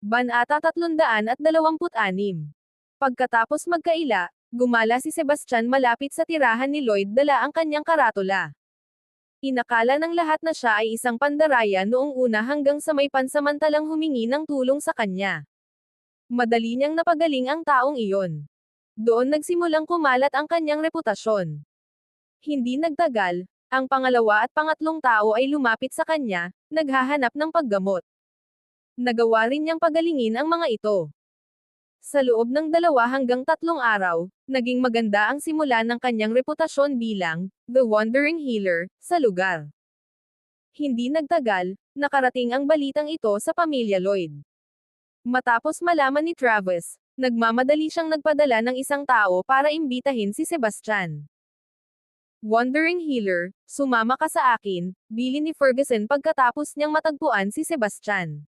Banata 326 Pagkatapos magkaila, gumala si Sebastian malapit sa tirahan ni Lloyd dala ang kanyang karatula. Inakala ng lahat na siya ay isang pandaraya noong una hanggang sa may pansamantalang humingi ng tulong sa kanya. Madali niyang napagaling ang taong iyon. Doon nagsimulang kumalat ang kanyang reputasyon. Hindi nagtagal, ang pangalawa at pangatlong tao ay lumapit sa kanya, naghahanap ng paggamot. Nagawa rin niyang pagalingin ang mga ito. Sa loob ng dalawa hanggang tatlong araw, naging maganda ang simula ng kanyang reputasyon bilang The Wandering Healer sa lugar. Hindi nagtagal, nakarating ang balitang ito sa pamilya Lloyd. Matapos malaman ni Travis, nagmamadali siyang nagpadala ng isang tao para imbitahin si Sebastian. Wandering Healer, sumama ka sa akin, bili ni Ferguson pagkatapos niyang matagpuan si Sebastian.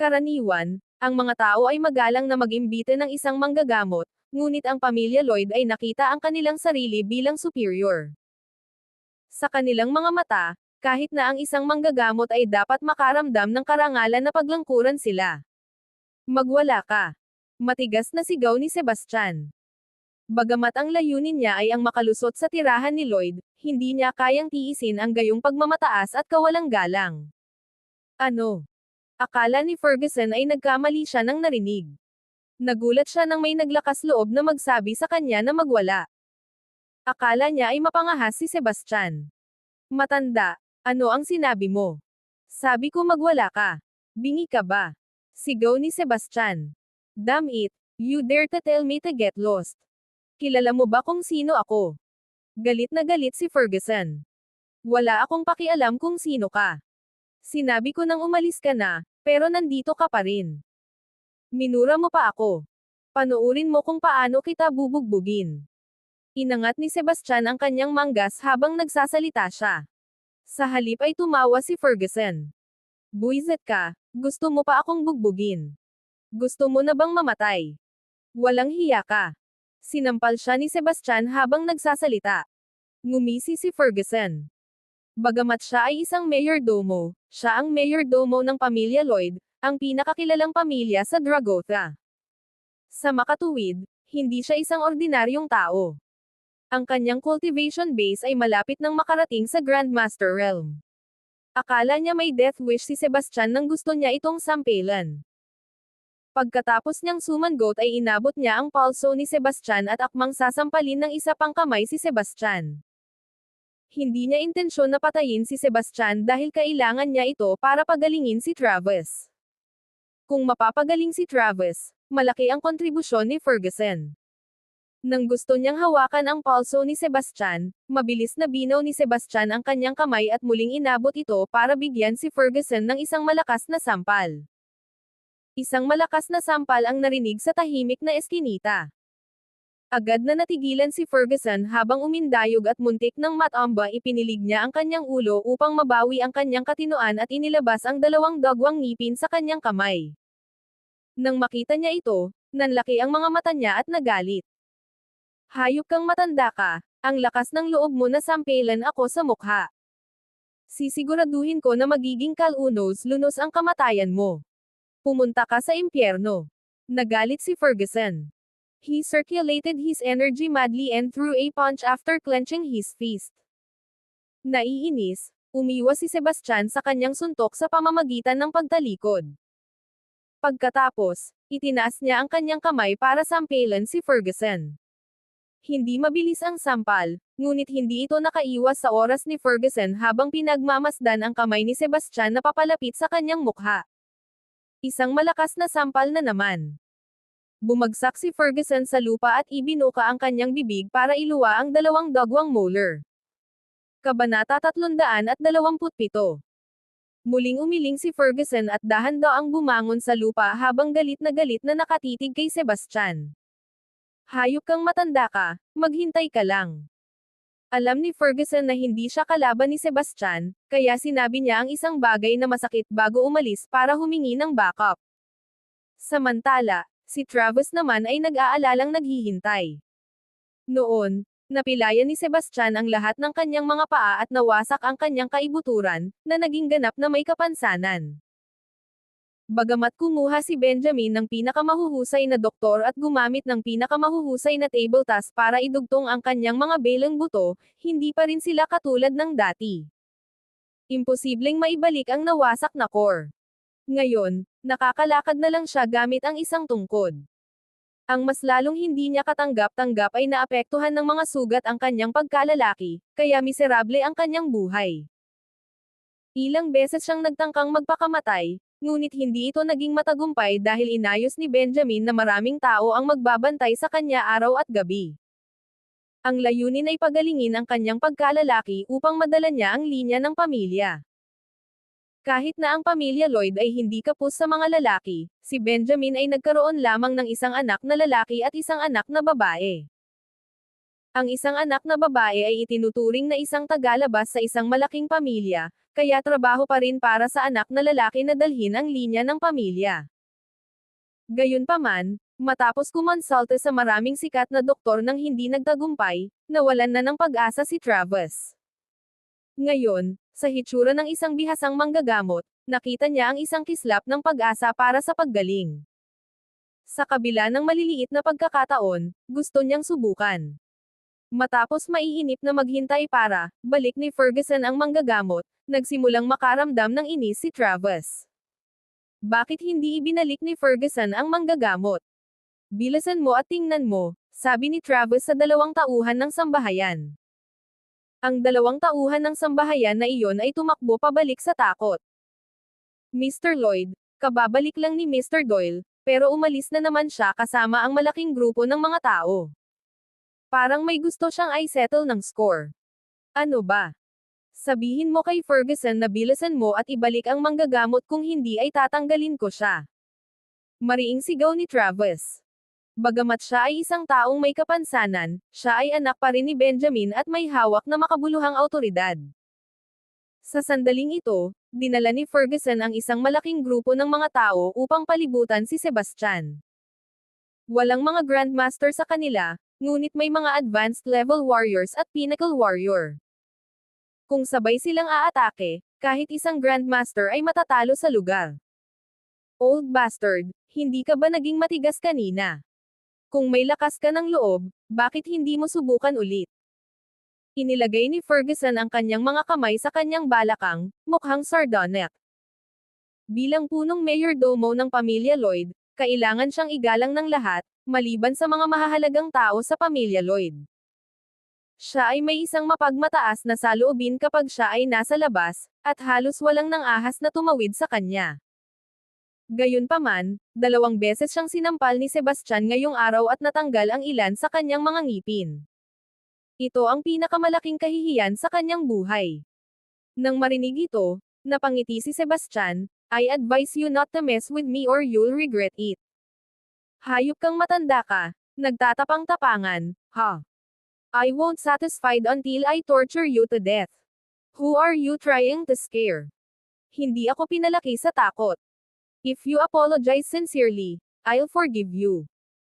Karaniwan, ang mga tao ay magalang na mag-imbite ng isang manggagamot, ngunit ang pamilya Lloyd ay nakita ang kanilang sarili bilang superior. Sa kanilang mga mata, kahit na ang isang manggagamot ay dapat makaramdam ng karangalan na paglangkuran sila. Magwala ka. Matigas na sigaw ni Sebastian. Bagamat ang layunin niya ay ang makalusot sa tirahan ni Lloyd, hindi niya kayang tiisin ang gayong pagmamataas at kawalang galang. Ano? Akala ni Ferguson ay nagkamali siya nang narinig. Nagulat siya nang may naglakas loob na magsabi sa kanya na magwala. Akala niya ay mapangahas si Sebastian. Matanda, ano ang sinabi mo? Sabi ko magwala ka. Bingi ka ba? Sigaw ni Sebastian. Damn it, you dare to tell me to get lost. Kilala mo ba kung sino ako? Galit na galit si Ferguson. Wala akong pakialam kung sino ka. Sinabi ko nang umalis ka na, pero nandito ka pa rin. Minura mo pa ako. Panuurin mo kung paano kita bubugbugin. Inangat ni Sebastian ang kanyang manggas habang nagsasalita siya. Sa halip ay tumawa si Ferguson. Buisit ka, gusto mo pa akong bugbugin. Gusto mo na bang mamatay? Walang hiya ka. Sinampal siya ni Sebastian habang nagsasalita. Ngumisi si Ferguson. Bagamat siya ay isang mayordomo, siya ang mayordomo ng pamilya Lloyd, ang pinakakilalang pamilya sa Dragotha. Sa makatuwid, hindi siya isang ordinaryong tao. Ang kanyang cultivation base ay malapit nang makarating sa Grandmaster Realm. Akala niya may death wish si Sebastian nang gusto niya itong sampelan. Pagkatapos niyang sumangot ay inabot niya ang palso ni Sebastian at akmang sasampalin ng isa pang kamay si Sebastian. Hindi niya intensyon na patayin si Sebastian dahil kailangan niya ito para pagalingin si Travis. Kung mapapagaling si Travis, malaki ang kontribusyon ni Ferguson. Nang gusto niyang hawakan ang palso ni Sebastian, mabilis na binaw ni Sebastian ang kanyang kamay at muling inabot ito para bigyan si Ferguson ng isang malakas na sampal. Isang malakas na sampal ang narinig sa tahimik na eskinita. Agad na natigilan si Ferguson habang umindayog at muntik ng matamba ipinilig niya ang kanyang ulo upang mabawi ang kanyang katinoan at inilabas ang dalawang dagwang ngipin sa kanyang kamay. Nang makita niya ito, nanlaki ang mga mata niya at nagalit. Hayop kang matanda ka, ang lakas ng loob mo na sampelan ako sa mukha. Sisiguraduhin ko na magiging kalunos-lunos ang kamatayan mo. Pumunta ka sa impyerno. Nagalit si Ferguson. He circulated his energy madly and threw a punch after clenching his fist. Naiinis, umiwas si Sebastian sa kanyang suntok sa pamamagitan ng pagtalikod. Pagkatapos, itinaas niya ang kanyang kamay para sampelan si Ferguson. Hindi mabilis ang sampal, ngunit hindi ito nakaiwas sa oras ni Ferguson habang pinagmamasdan ang kamay ni Sebastian na papalapit sa kanyang mukha. Isang malakas na sampal na naman. Bumagsak si Ferguson sa lupa at ibinuka ang kanyang bibig para iluwa ang dalawang dagwang molar. Kabanata 327 Muling umiling si Ferguson at dahan-daang bumangon sa lupa habang galit na galit na nakatitig kay Sebastian. Hayop kang matanda ka, maghintay ka lang. Alam ni Ferguson na hindi siya kalaban ni Sebastian, kaya sinabi niya ang isang bagay na masakit bago umalis para humingi ng backup. Samantala, Si Travis naman ay nag-aalalang naghihintay. Noon, napilayan ni Sebastian ang lahat ng kanyang mga paa at nawasak ang kanyang kaibuturan, na naging ganap na may kapansanan. Bagamat kumuha si Benjamin ng pinakamahuhusay na doktor at gumamit ng pinakamahuhusay na table task para idugtong ang kanyang mga belang buto, hindi pa rin sila katulad ng dati. Imposibleng maibalik ang nawasak na core. Ngayon, nakakalakad na lang siya gamit ang isang tungkod. Ang mas lalong hindi niya katanggap-tanggap ay naapektuhan ng mga sugat ang kanyang pagkalalaki, kaya miserable ang kanyang buhay. Ilang beses siyang nagtangkang magpakamatay, ngunit hindi ito naging matagumpay dahil inayos ni Benjamin na maraming tao ang magbabantay sa kanya araw at gabi. Ang layunin ay pagalingin ang kanyang pagkalalaki upang madala niya ang linya ng pamilya. Kahit na ang pamilya Lloyd ay hindi kapos sa mga lalaki, si Benjamin ay nagkaroon lamang ng isang anak na lalaki at isang anak na babae. Ang isang anak na babae ay itinuturing na isang tagalabas sa isang malaking pamilya, kaya trabaho pa rin para sa anak na lalaki na dalhin ang linya ng pamilya. Gayunpaman, matapos kumonsulta sa maraming sikat na doktor nang hindi nagtagumpay, nawalan na ng pag-asa si Travis. Ngayon, sa hitsura ng isang bihasang manggagamot, nakita niya ang isang kislap ng pag-asa para sa paggaling. Sa kabila ng maliliit na pagkakataon, gusto niyang subukan. Matapos maiinip na maghintay para, balik ni Ferguson ang manggagamot, nagsimulang makaramdam ng inis si Travis. Bakit hindi ibinalik ni Ferguson ang manggagamot? Bilasan mo at tingnan mo, sabi ni Travis sa dalawang tauhan ng sambahayan. Ang dalawang tauhan ng sambahayan na iyon ay tumakbo pabalik sa takot. Mr. Lloyd, kababalik lang ni Mr. Doyle, pero umalis na naman siya kasama ang malaking grupo ng mga tao. Parang may gusto siyang i-settle ng score. Ano ba? Sabihin mo kay Ferguson na bilasan mo at ibalik ang manggagamot kung hindi ay tatanggalin ko siya. Mariing sigaw ni Travis. Bagamat siya ay isang taong may kapansanan, siya ay anak pa rin ni Benjamin at may hawak na makabuluhang autoridad. Sa sandaling ito, dinala ni Ferguson ang isang malaking grupo ng mga tao upang palibutan si Sebastian. Walang mga Grandmaster sa kanila, ngunit may mga advanced level warriors at pinnacle warrior. Kung sabay silang aatake, kahit isang Grandmaster ay matatalo sa lugar. Old bastard, hindi ka ba naging matigas kanina? Kung may lakas ka ng loob, bakit hindi mo subukan ulit? Inilagay ni Ferguson ang kanyang mga kamay sa kanyang balakang, mukhang sardonic. Bilang punong mayordomo ng pamilya Lloyd, kailangan siyang igalang ng lahat, maliban sa mga mahahalagang tao sa pamilya Lloyd. Siya ay may isang mapagmataas na saloobin kapag siya ay nasa labas, at halos walang nang ahas na tumawid sa kanya. Gayunpaman, dalawang beses siyang sinampal ni Sebastian ngayong araw at natanggal ang ilan sa kanyang mga ngipin. Ito ang pinakamalaking kahihiyan sa kanyang buhay. Nang marinig ito, napangiti si Sebastian, I advise you not to mess with me or you'll regret it. Hayop kang matanda ka, nagtatapang-tapangan, ha? I won't satisfied until I torture you to death. Who are you trying to scare? Hindi ako pinalaki sa takot. If you apologize sincerely, I'll forgive you.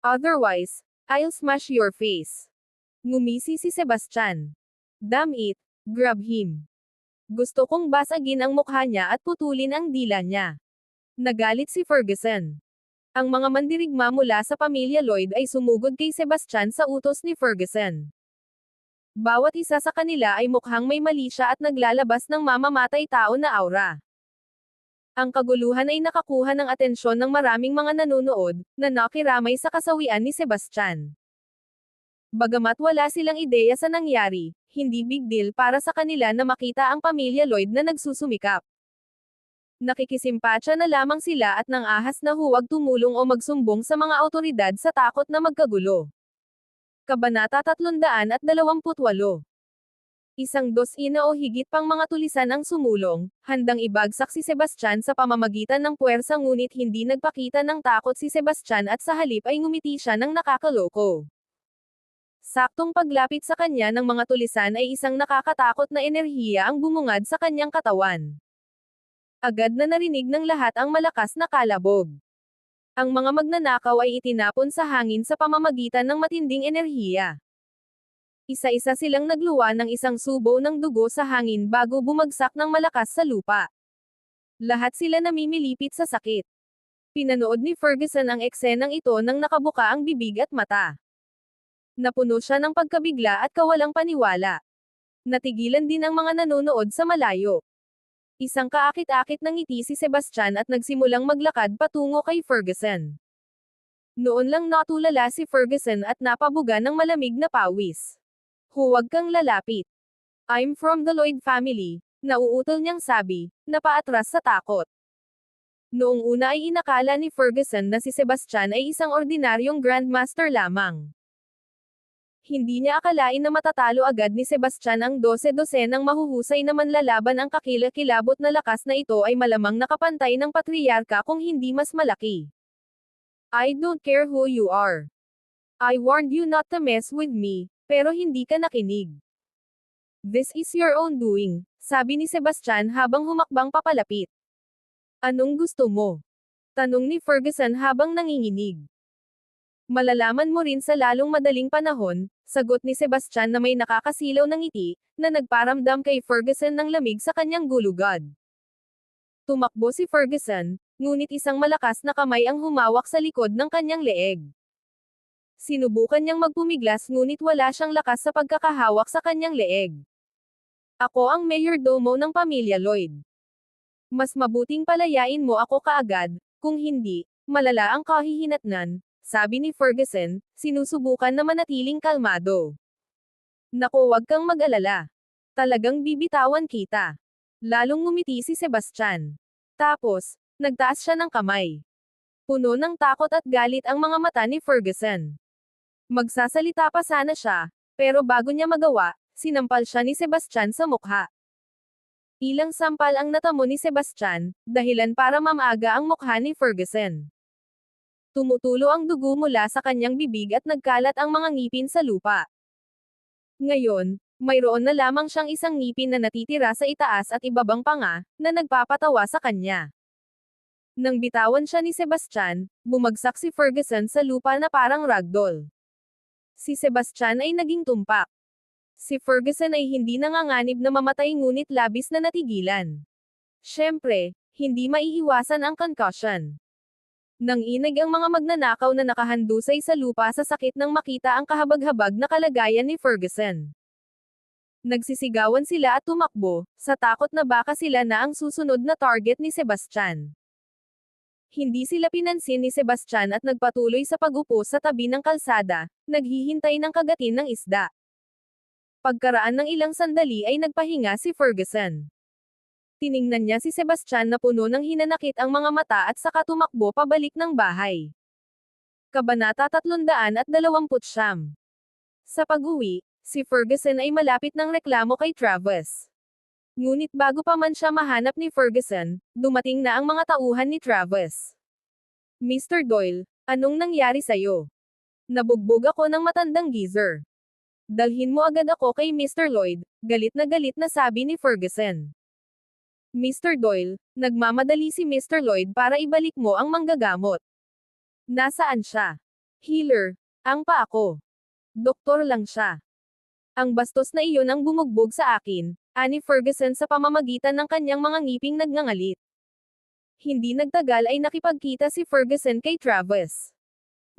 Otherwise, I'll smash your face. Ngumisi si Sebastian. Damn it, grab him. Gusto kong basagin ang mukha niya at putulin ang dila niya. Nagalit si Ferguson. Ang mga mandirigma mula sa pamilya Lloyd ay sumugod kay Sebastian sa utos ni Ferguson. Bawat isa sa kanila ay mukhang may mali siya at naglalabas ng mamamatay tao na aura. Ang kaguluhan ay nakakuha ng atensyon ng maraming mga nanonood, na nakiramay sa kasawian ni Sebastian. Bagamat wala silang ideya sa nangyari, hindi big deal para sa kanila na makita ang pamilya Lloyd na nagsusumikap. Nakikisimpatya na lamang sila at nang ahas na huwag tumulong o magsumbong sa mga autoridad sa takot na magkagulo. Kabanata 328 Isang dosina o higit pang mga tulisan ang sumulong, handang ibagsak si Sebastian sa pamamagitan ng puwersa ngunit hindi nagpakita ng takot si Sebastian at sa halip ay ngumiti siya ng nakakaloko. Saktong paglapit sa kanya ng mga tulisan ay isang nakakatakot na enerhiya ang bumungad sa kanyang katawan. Agad na narinig ng lahat ang malakas na kalabog. Ang mga magnanakaw ay itinapon sa hangin sa pamamagitan ng matinding enerhiya. Isa-isa silang nagluwa ng isang subo ng dugo sa hangin bago bumagsak ng malakas sa lupa. Lahat sila namimilipit sa sakit. Pinanood ni Ferguson ang eksenang ito nang nakabuka ang bibig at mata. Napuno siya ng pagkabigla at kawalang paniwala. Natigilan din ang mga nanonood sa malayo. Isang kaakit-akit ng ngiti si Sebastian at nagsimulang maglakad patungo kay Ferguson. Noon lang natulala si Ferguson at napabuga ng malamig na pawis. Huwag kang lalapit. I'm from the Lloyd family, nauutol niyang sabi, napaatras sa takot. Noong una ay inakala ni Ferguson na si Sebastian ay isang ordinaryong Grandmaster lamang. Hindi niya akalain na matatalo agad ni Sebastian ang 12-12 ng mahuhusay na manlalaban ang kakilakilabot na lakas na ito ay malamang nakapantay ng patriarka kung hindi mas malaki. I don't care who you are. I warned you not to mess with me, pero hindi ka nakinig. This is your own doing, sabi ni Sebastian habang humakbang papalapit. Anong gusto mo? Tanong ni Ferguson habang nanginginig. Malalaman mo rin sa lalong madaling panahon, sagot ni Sebastian na may nakakasilaw ng ngiti, na nagparamdam kay Ferguson ng lamig sa kanyang gulugad. Tumakbo si Ferguson, ngunit isang malakas na kamay ang humawak sa likod ng kanyang leeg. Sinubukan niyang magpumiglas ngunit wala siyang lakas sa pagkakahawak sa kanyang leeg. Ako ang mayordomo ng pamilya Lloyd. Mas mabuting palayain mo ako kaagad, kung hindi, malala ang kahihinatnan, sabi ni Ferguson, sinusubukan na manatiling kalmado. Naku wag kang mag-alala. Talagang bibitawan kita. Lalong ngumiti si Sebastian. Tapos, nagtaas siya ng kamay. Puno ng takot at galit ang mga mata ni Ferguson. Magsasalita pa sana siya, pero bago niya magawa, sinampal siya ni Sebastian sa mukha. Ilang sampal ang natamo ni Sebastian, dahilan para mamaga ang mukha ni Ferguson. Tumutulo ang dugo mula sa kanyang bibig at nagkalat ang mga ngipin sa lupa. Ngayon, mayroon na lamang siyang isang ngipin na natitira sa itaas at ibabang panga, na nagpapatawa sa kanya. Nang bitawan siya ni Sebastian, bumagsak si Ferguson sa lupa na parang ragdoll. Si Sebastian ay naging tumpak. Si Ferguson ay hindi nanganganib na mamatay ngunit labis na natigilan. Siyempre, hindi maiiwasan ang concussion. Nang inig ang mga magnanakaw na nakahandusay sa lupa sa sakit nang makita ang kahabag-habag na kalagayan ni Ferguson. Nagsisigawan sila at tumakbo, sa takot na baka sila na ang susunod na target ni Sebastian. Hindi sila pinansin ni Sebastian at nagpatuloy sa pagupo sa tabi ng kalsada, naghihintay ng kagatin ng isda. Pagkaraan ng ilang sandali ay nagpahinga si Ferguson. Tiningnan niya si Sebastian na puno ng hinanakit ang mga mata at saka tumakbo pabalik ng bahay. Kabanata 329 Sa pag-uwi, si Ferguson ay malapit ng reklamo kay Travis. Ngunit bago pa man siya mahanap ni Ferguson, dumating na ang mga tauhan ni Travis. Mr. Doyle, anong nangyari sa'yo? Nabugbog ako ng matandang geezer. Dalhin mo agad ako kay Mr. Lloyd, galit na galit na sabi ni Ferguson. Mr. Doyle, nagmamadali si Mr. Lloyd para ibalik mo ang manggagamot. Nasaan siya? Healer, ang pa ako. Doktor lang siya. Ang bastos na iyon ang bumugbog sa akin, ani Ferguson sa pamamagitan ng kanyang mga ngiping nagngangalit. Hindi nagtagal ay nakipagkita si Ferguson kay Travis.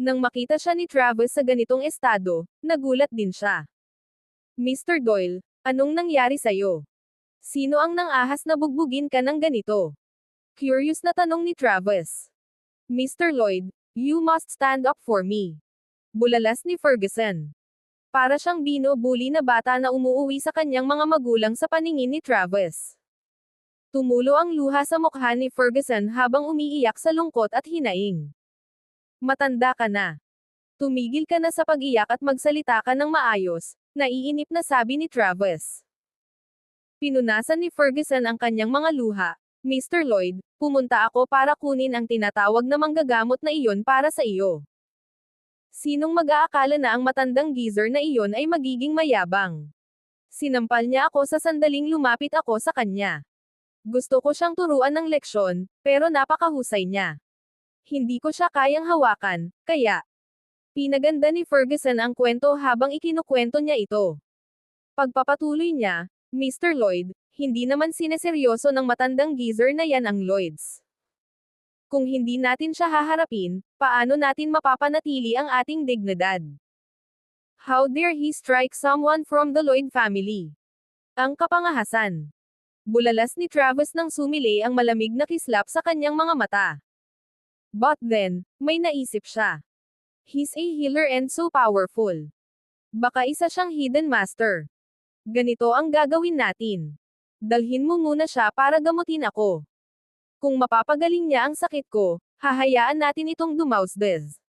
Nang makita siya ni Travis sa ganitong estado, nagulat din siya. Mr. Doyle, anong nangyari sa'yo? Sino ang nang-ahas na bugbugin ka ng ganito? Curious na tanong ni Travis. Mr. Lloyd, you must stand up for me. Bulalas ni Ferguson. Para siyang bino-bully na bata na umuuwi sa kanyang mga magulang sa paningin ni Travis. Tumulo ang luha sa mukha ni Ferguson habang umiiyak sa lungkot at hinaing. Matanda ka na. Tumigil ka na sa pag-iyak at magsalita ka ng maayos, naiinip na sabi ni Travis. Pinunasan ni Ferguson ang kanyang mga luha. Mr. Lloyd, pumunta ako para kunin ang tinatawag na manggagamot na iyon para sa iyo. Sinong mag-aakala na ang matandang geezer na iyon ay magiging mayabang? Sinampal niya ako sa sandaling lumapit ako sa kanya. Gusto ko siyang turuan ng leksyon, pero napakahusay niya. Hindi ko siya kayang hawakan, kaya. Pinaganda ni Ferguson ang kwento habang ikinukwento niya ito. Pagpapatuloy niya, Mr. Lloyd, hindi naman sineseryoso ng matandang geezer na yan ang Lloyds. Kung hindi natin siya haharapin, paano natin mapapanatili ang ating dignidad? How dare he strike someone from the Lloyd family? Ang kapangahasan. Bulalas ni Travis nang sumili ang malamig na kislap sa kanyang mga mata. But then, may naisip siya. He's a healer and so powerful. Baka isa siyang hidden master. Ganito ang gagawin natin. Dalhin mo muna siya para gamutin ako. Kung mapapagaling niya ang sakit ko, hahayaan natin itong dumausdes.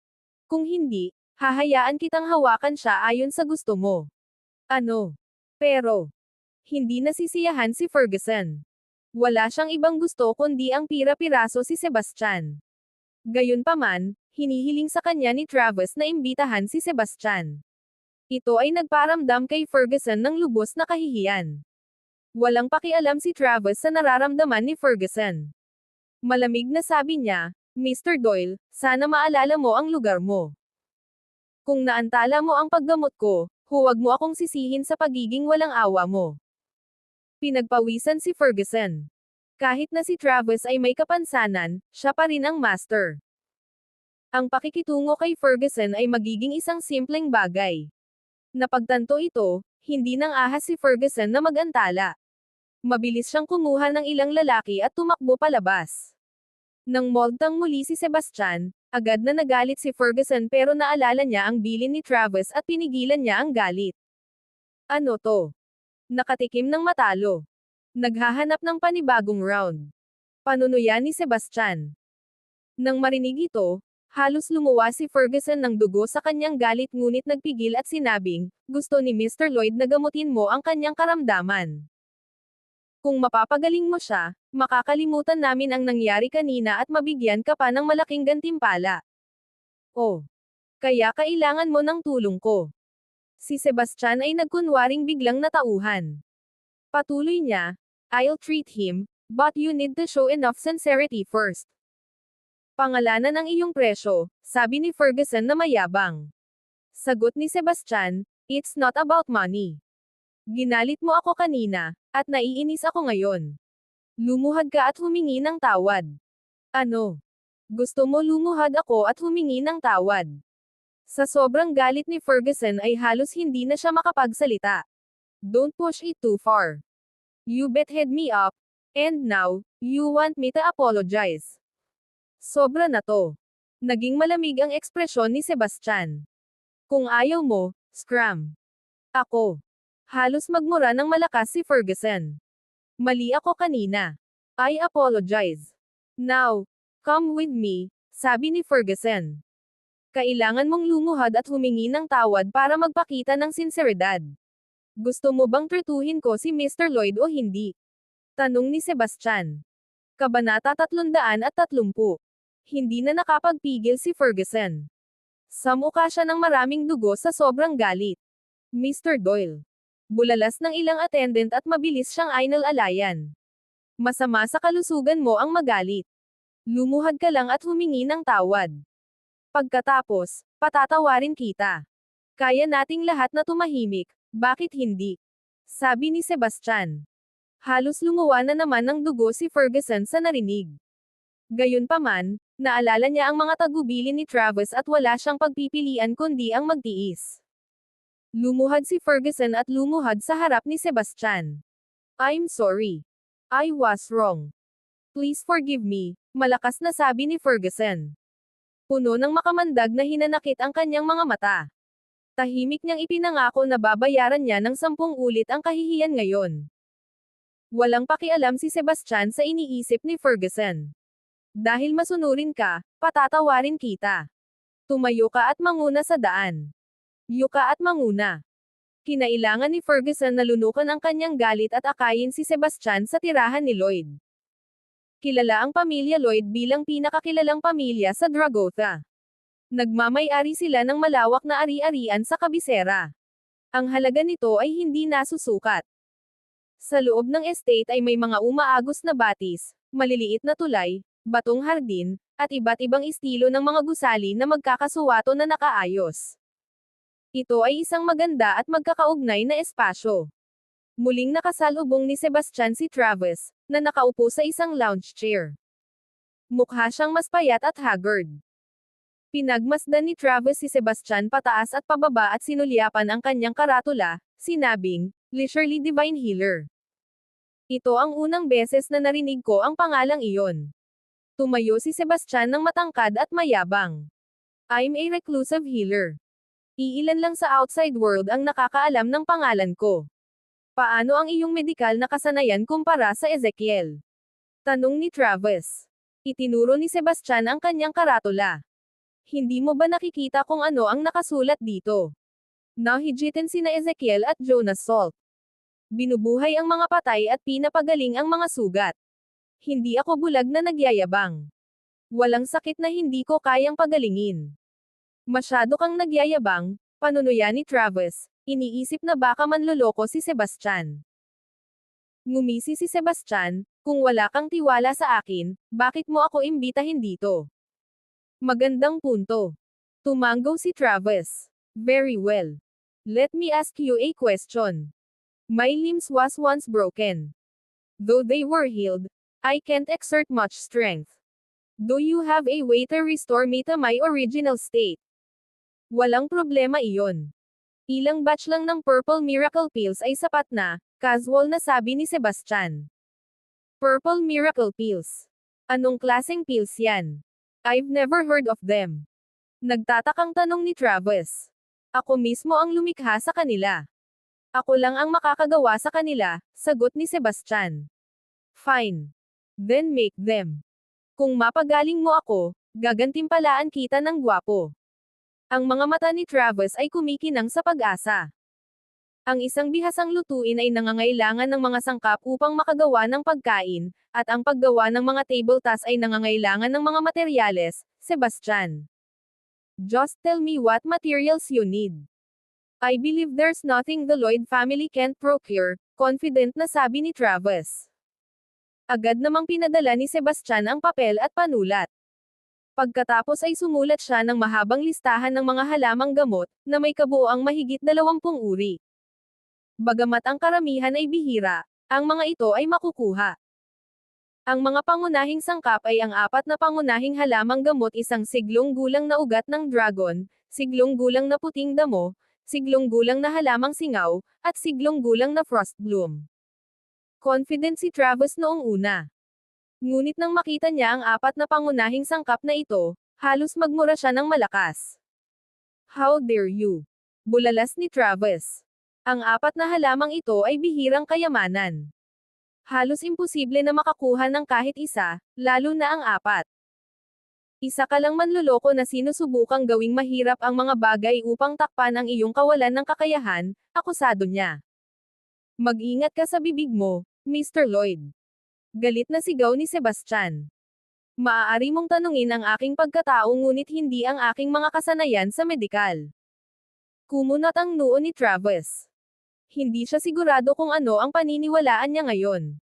Kung hindi, hahayaan kitang hawakan siya ayon sa gusto mo. Ano? Pero, hindi nasisiyahan si Ferguson. Wala siyang ibang gusto kundi ang pira-piraso si Sebastian. Gayunpaman, hinihiling sa kanya ni Travis na imbitahan si Sebastian. Ito ay nagparamdam kay Ferguson ng lubos na kahihiyan. Walang pakialam si Travis sa nararamdaman ni Ferguson. Malamig na sabi niya, Mr. Doyle, sana maalala mo ang lugar mo. Kung naantala mo ang paggamot ko, huwag mo akong sisihin sa pagiging walang awa mo. Pinagpawisan si Ferguson. Kahit na si Travis ay may kapansanan, siya pa rin ang master. Ang pakikitungo kay Ferguson ay magiging isang simpleng bagay. Napagtanto ito, hindi nang ahas si Ferguson na magantala. Mabilis siyang kumuha ng ilang lalaki at tumakbo palabas. Nang moldang muli si Sebastian, agad na nagalit si Ferguson pero naalala niya ang bilin ni Travis at pinigilan niya ang galit. Ano to? Nakatikim ng matalo. Naghahanap ng panibagong round. Panunuyan ni Sebastian. Nang marinig ito, halos lumuwa si Ferguson ng dugo sa kanyang galit ngunit nagpigil at sinabing, gusto ni Mr. Lloyd na gamutin mo ang kanyang karamdaman. Kung mapapagaling mo siya, makakalimutan namin ang nangyari kanina at mabigyan ka pa ng malaking gantimpala. Oh. Kaya kailangan mo ng tulong ko. Si Sebastian ay nagkunwaring biglang natauhan. Patuloy niya, I'll treat him, but you need to show enough sincerity first. Pangalanan ang iyong presyo, sabi ni Ferguson na mayabang. Sagot ni Sebastian, it's not about money. Ginalit mo ako kanina, at naiinis ako ngayon. Lumuhad ka at humingi ng tawad. Ano? Gusto mo lumuhad ako at humingi ng tawad? Sa sobrang galit ni Ferguson ay halos hindi na siya makapagsalita. Don't push it too far. You bethead me up, and now, you want me to apologize. Sobra na to. Naging malamig ang ekspresyon ni Sebastian. Kung ayaw mo, scram. Ako. Halos magmura ng malakas si Ferguson. Mali ako kanina. I apologize. Now, come with me, sabi ni Ferguson. Kailangan mong lumuhad at humingi ng tawad para magpakita ng sinseridad. Gusto mo bang tretuhin ko si Mr. Lloyd o hindi? Tanong ni Sebastian. Kabanata 330. Hindi na nakapagpigil si Ferguson. Samuka siya ng maraming dugo sa sobrang galit. Mr. Doyle. Bulalas ng ilang attendant at mabilis siyang ainal-alayan. Masama sa kalusugan mo ang magalit. Lumuhad ka lang at humingi ng tawad. Pagkatapos, patatawarin kita. Kaya nating lahat na tumahimik, bakit hindi? Sabi ni Sebastian. Halos lumuwa na naman ng dugo si Ferguson sa narinig. Gayunpaman, naalala niya ang mga tagubilin ni Travis at wala siyang pagpipilian kundi ang magtiis. Lumuhad si Ferguson at lumuhad sa harap ni Sebastian. I'm sorry. I was wrong. Please forgive me, malakas na sabi ni Ferguson. Puno ng makamandag na hinanakit ang kanyang mga mata. Tahimik niyang ipinangako na babayaran niya ng sampung ulit ang kahihiyan ngayon. Walang pakialam si Sebastian sa iniisip ni Ferguson. Dahil masunurin ka, patatawarin kita. Tumayo ka at manguna sa daan. Yuka at manguna. Kinailangan ni Ferguson na lunukan ang kanyang galit at akayin si Sebastian sa tirahan ni Lloyd. Kilala ang pamilya Lloyd bilang pinakakilalang pamilya sa Dragotha. Nagmamay-ari sila ng malawak na ari-arian sa kabisera. Ang halaga nito ay hindi nasusukat. Sa loob ng estate ay may mga umaagos na batis, maliliit na tulay, batong hardin, at iba't ibang estilo ng mga gusali na magkakasuwato na nakaayos. Ito ay isang maganda at magkakaugnay na espasyo. Muling nakasalubong ni Sebastian si Travis, na nakaupo sa isang lounge chair. Mukha siyang mas payat at haggard. Pinagmasdan ni Travis si Sebastian pataas at pababa at sinulyapan ang kanyang karatula, sinabing, Leisurely Divine Healer. Ito ang unang beses na narinig ko ang pangalang iyon. Tumayo si Sebastian ng matangkad at mayabang. I'm a reclusive healer. Iilan lang sa outside world ang nakakaalam ng pangalan ko. Paano ang iyong medikal na kasanayan kumpara sa Ezekiel? Tanong ni Travis. Itinuro ni Sebastian ang kanyang karatula. Hindi mo ba nakikita kung ano ang nakasulat dito? Nahijitin sina Ezekiel at Jonas Salt. Binubuhay ang mga patay at pinapagaling ang mga sugat. Hindi ako bulag na nagyayabang. Walang sakit na hindi ko kayang pagalingin. Masyado kang nagyayabang, panunuya ni Travis, iniisip na baka manloloko si Sebastian. Ngumisi si Sebastian, kung wala kang tiwala sa akin, bakit mo ako imbitahin dito? Magandang punto. Tumango si Travis. Very well. Let me ask you a question. My limbs was once broken. Though they were healed, I can't exert much strength. Do you have a way to restore me to my original state? Walang problema iyon. Ilang batch lang ng Purple Miracle Pills ay sapat na, casual na sabi ni Sebastian. Purple Miracle Pills. Anong klaseng pills yan? I've never heard of them. Nagtatakang tanong ni Travis. Ako mismo ang lumikha sa kanila. Ako lang ang makakagawa sa kanila, sagot ni Sebastian. Fine. Then make them. Kung mapagaling mo ako, gagantimpalaan kita ng gwapo. Ang mga mata ni Travis ay kumikinang sa pag-asa. Ang isang bihasang lutuin ay nangangailangan ng mga sangkap upang makagawa ng pagkain, at ang paggawa ng mga table tasks ay nangangailangan ng mga materyales, Sebastian. Just tell me what materials you need. I believe there's nothing the Lloyd family can't procure, confident na sabi ni Travis. Agad namang pinadala ni Sebastian ang papel at panulat. Pagkatapos ay sumulat siya ng mahabang listahan ng mga halamang gamot, na may kabuoang mahigit dalawampung uri. Bagamat ang karamihan ay bihira, ang mga ito ay makukuha. Ang mga pangunahing sangkap ay ang apat na pangunahing halamang gamot isang siglong gulang na ugat ng dragon, siglong gulang na puting damo, siglong gulang na halamang singaw, at siglong gulang na frost bloom. Confident si Travis noong una. Ngunit nang makita niya ang apat na pangunahing sangkap na ito, halos magmura siya ng malakas. How dare you? Bulalas ni Travis. Ang apat na halamang ito ay bihirang kayamanan. Halos imposible na makakuha ng kahit isa, lalo na ang apat. Isa ka lang manluloko na sinusubukang gawing mahirap ang mga bagay upang takpan ang iyong kawalan ng kakayahan, akusado niya. Mag-ingat ka sa bibig mo, Mr. Lloyd. Galit na sigaw ni Sebastian. Maaari mong tanungin ang aking pagkatao ngunit hindi ang aking mga kasanayan sa medikal. Kumunat ang noo ni Travis hindi siya sigurado kung ano ang paniniwalaan niya ngayon.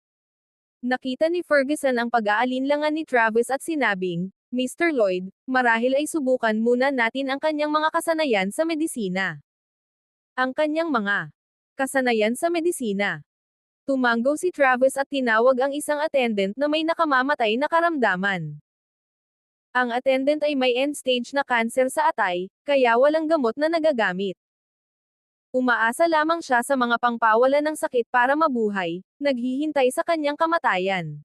Nakita ni Ferguson ang pag-aalinlangan ni Travis at sinabing, Mr. Lloyd, marahil ay subukan muna natin ang kanyang mga kasanayan sa medisina. Ang kanyang mga kasanayan sa medisina. Tumango si Travis at tinawag ang isang attendant na may nakamamatay na karamdaman. Ang attendant ay may end-stage na cancer sa atay, kaya walang gamot na nagagamit. Umaasa lamang siya sa mga pangpawalan ng sakit para mabuhay, naghihintay sa kanyang kamatayan.